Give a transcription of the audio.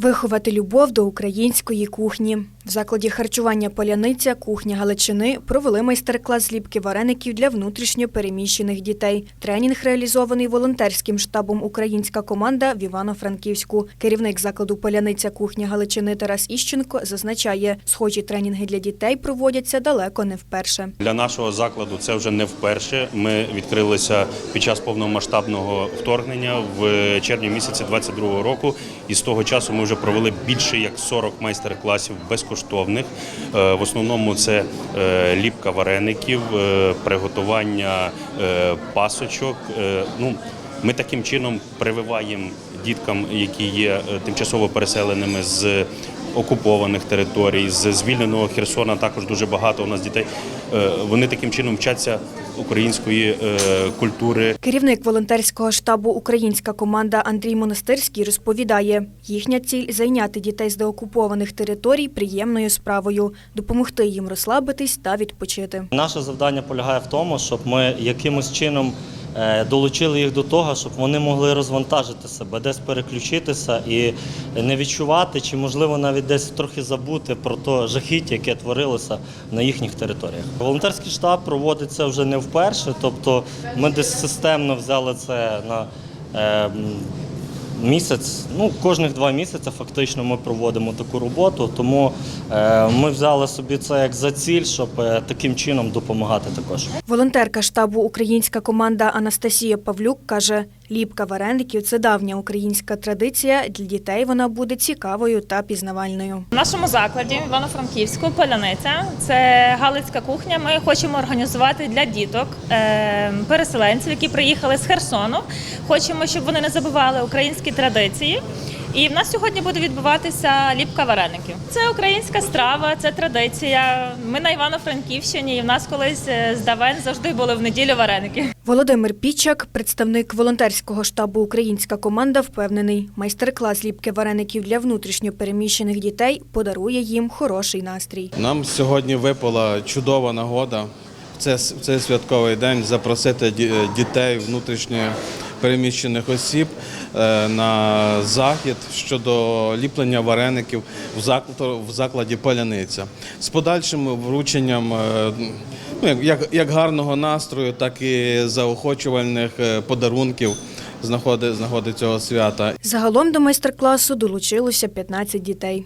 Виховати любов до української кухні. Закладі харчування Поляниця кухня Галичини провели майстер-клас зліпки вареників для внутрішньо переміщених дітей. Тренінг реалізований волонтерським штабом Українська команда в Івано-Франківську. Керівник закладу Поляниця кухня Галичини Тарас Іщенко зазначає, схожі тренінги для дітей проводяться далеко не вперше. Для нашого закладу це вже не вперше. Ми відкрилися під час повномасштабного вторгнення в червні місяці 22 року. І з того часу ми вже провели більше як 40 майстер-класів безкоштовних. Е, В основному це е, ліпка вареників, е, приготування пасочок. Ну, ми таким чином прививаємо діткам, які є тимчасово переселеними з окупованих територій, з звільненого Херсона також дуже багато у нас дітей. Е, Вони таким чином вчаться української е, культури. Керівник волонтерського штабу Українська команда Андрій Монастирський розповідає, їхня ціль зайняти дітей з деокупованих територій приємною справою, допомогти їм розслабитись та відпочити. Наше завдання полягає в тому, щоб ми якимось чином долучили їх до того, щоб вони могли розвантажити себе, десь переключитися і не відчувати, чи можливо навіть десь трохи забути про те жахіття, яке творилося на їхніх територіях. Волонтерський штаб проводиться вже не вперше, тобто ми десь системно взяли це на. Місяць, ну кожних два місяці фактично ми проводимо таку роботу. Тому е, ми взяли собі це як за ціль, щоб е, таким чином допомагати також. Волонтерка штабу Українська команда Анастасія Павлюк каже, ліпка вареників це давня українська традиція. Для дітей вона буде цікавою та пізнавальною. В нашому закладі Івано-Франківську Поляниця це Галицька кухня. Ми хочемо організувати для діток е, переселенців, які приїхали з Херсону. Хочемо, щоб вони не забували українські традиції. І в нас сьогодні буде відбуватися ліпка вареників. Це українська страва, це традиція. Ми на Івано-Франківщині, і в нас колись е, з давен завжди були в неділю вареники. Володимир Пічак, представник волонтерського штабу Українська команда, впевнений, майстер-клас ліпки вареників для внутрішньо переміщених дітей подарує їм хороший настрій. Нам сьогодні випала чудова нагода в це- цей святковий день запросити дітей внутрішньо переміщених осіб е, на захід щодо ліплення вареників в закладі, Поляниця з подальшим врученням. е, Ну, як, як, гарного настрою, так і заохочувальних е, подарунків з нагоди, з нагоди цього свята. Загалом до майстер-класу долучилося 15 дітей.